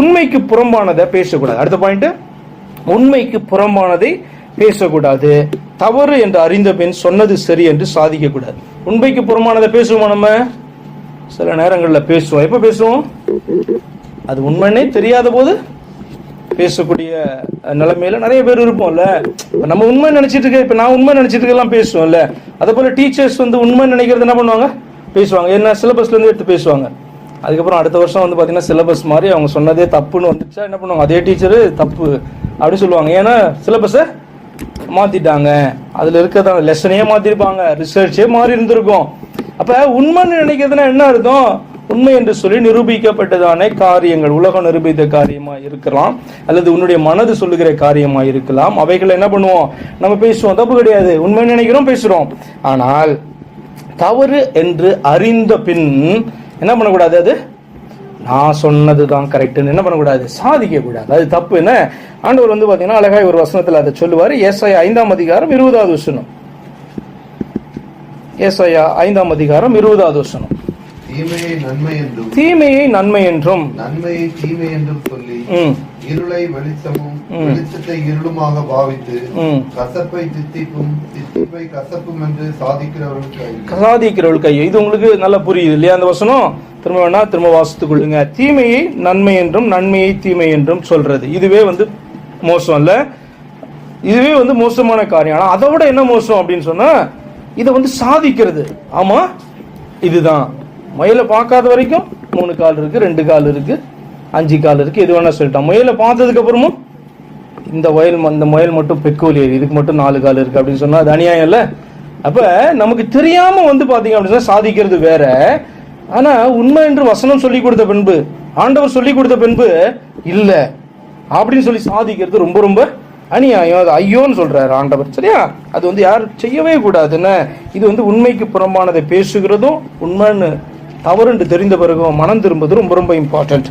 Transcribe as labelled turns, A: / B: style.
A: உண்மைக்கு புறம்பானதை பேசக்கூடாது. அடுத்த பாயிண்ட் உண்மைக்கு புறம்பானதை பேசக்கூடாது. தவறு என்று அறிந்த பின் சொன்னது சரி என்று சாதிக்க கூடாது உண்மைக்கு புறம்பானதை பேசுவோமா நம்ம? சில நேரங்களில் பேசுவோம். எப்ப பேசுவோம்? அது உண்மைன்னே தெரியாத போது பேசக்கூடிய நிலைமையில நிறைய பேர் இருப்போம்ல. நம்ம உண்மை நினைச்சிட்டு இருக்க இப்ப நான் உண்மை நினைச்சிட்டு இருக்கலாம் பேசுவோம்ல. அதே போல டீச்சர்ஸ் வந்து உண்மை நினைக்கிறது என்ன பண்ணுவாங்க? பேசுவாங்க. என்ன சிலபஸ்ல இருந்து எடுத்து பேசுவாங்க. அதுக்கப்புறம் அடுத்த வருஷம் வந்து பார்த்தீங்கன்னா சிலபஸ் மாதிரி அவங்க சொன்னதே தப்புன்னு வந்துச்சா என்ன பண்ணுவாங்க? அதே டீச்சரு தப்பு அப்படின்னு சொல்லுவாங்க. ஏன்னா சிலபஸை மாத்திட்டாங்க. அதுல இருக்கிறத லெசனையே மாத்திருப்பாங்க. ரிசர்ச்சே மாறி இருந்திருக்கும். அப்ப உண்மைன்னு நினைக்கிறதுனா என்ன அர்த்தம்? உண்மை என்று சொல்லி நிரூபிக்கப்பட்டதான காரியங்கள். உலகம் நிரூபித்த காரியமா இருக்கலாம். அல்லது உன்னுடைய மனது சொல்லுகிற காரியமா இருக்கலாம். அவைகளை என்ன பண்ணுவோம்? நம்ம பேசுவோம். தப்பு கிடையாது. உண்மைன்னு நினைக்கிறோம் பேசுறோம். ஆனால் தவறு என்று அறிந்த பின் என்ன பண்ணக்கூடாது அது? நான் சொன்னது தான் கரெக்டுன்னு என்ன பண்ணக்கூடாது? சாதிக்கக்கூடாது. அது தப்பு என்ன? ஆண்டவர் வந்து பார்த்தீங்கன்னா அழகாய் ஒரு வசனத்தில் அதை சொல்லுவார். ஏசாயா ஐந்தாம் அதிகாரம் இருபதாவது வசனம். ஏசாயா ஐந்தாம் அதிகாரம் இருபதாவது வசனம்.
B: தீமையை நன்மை என்றும்
A: தீமையை நன்மை என்றும்.
B: நன்மையை தீமை என்றும் சொல்லி இருளை வெளிச்சமும். வெளிச்சத்தை இருளுமாக பாவித்து. கசப்பை தித்திப்பும் தித்திப்பை கசப்பும் என்று சாதிக்கிறவர்கள் கையில்.
A: சாதிக்கிறவள் கையை இது உங்களுக்கு நல்லா புரியுது இல்லையா அந்த வசனம்? திரும்ப வேணா திரும்ப வாசித்துக் கொள்ளுங்க. தீமையை நன்மை என்றும் நன்மையை தீமை என்றும் சொல்றது. இதுவே வந்து மோசம் இல்ல இதுவே வந்து மோசமான காரியம். ஆனா அதை விட என்ன மோசம் அப்படின்னு சொன்னா இதை வந்து சாதிக்கிறது. ஆமா இதுதான். முயலை பார்க்காத வரைக்கும் மூணு கால் இருக்கு ரெண்டு கால் இருக்கு அஞ்சு கால் இருக்கு எது வேணா சொல்லிட்டான் முயலை பார்த்ததுக்கு அப்புறமும் இந்த முயல் அந்த இந்த முயல் மட்டும் பெக்கோலியர் இதுக்கு மட்டும் நாலு கால் இருக்கு அப்படின்னு சொன்னா அது அநியாயம் இல்லை. அப்ப நமக்கு தெரியாம வந்து பாத்தீங்க அப்படின்னா சாதிக்கிறது வேற. ஆனா உண்மை என்று வசனம் சொல்லி கொடுத்த பின்பு ஆண்டவர் சொல்லி கொடுத்த பின்பு இல்ல. அப்படின்னு சொல்லி சாதிக்கிறது ரொம்ப ரொம்ப அநியாயம். அது ஐயோன்னு சொல்றாரு ஆண்டவர். சரியா? அது வந்து யாரும் செய்யவே கூடாது என்ன இது வந்து உண்மைக்கு புறம்பானதை பேசுகிறதும் உண்மைன்னு தவறு என்று தெரிந்த பிறகும் மனம் திரும்புவது ரொம்ப ரொம்ப இம்பார்ட்டன்ட்